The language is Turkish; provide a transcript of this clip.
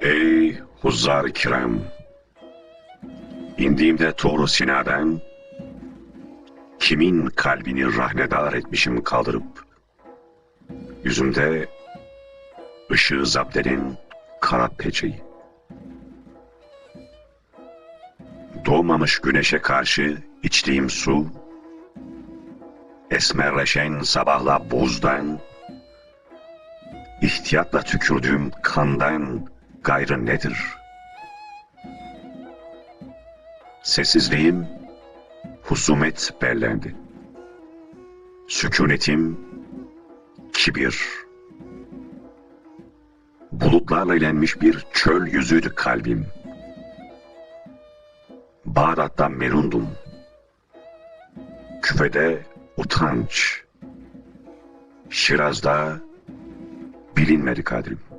Ey huzzar kiram! İndiğimde Toru Sina'dan kimin kalbini rahnedar etmişim kaldırıp yüzümde ışığı zaptenin kara peçeyi. Doğmamış güneşe karşı içtiğim su esmerleşen sabahla buzdan ihtiyatla tükürdüğüm kandan gayrı nedir? Sessizliğim husumet bellendi. Sükunetim kibir. Bulutlarla ilenmiş bir çöl yüzüydü kalbim. Bağdat'ta merundum. Küfede utanç. Şiraz'da bilinmedi kadrim.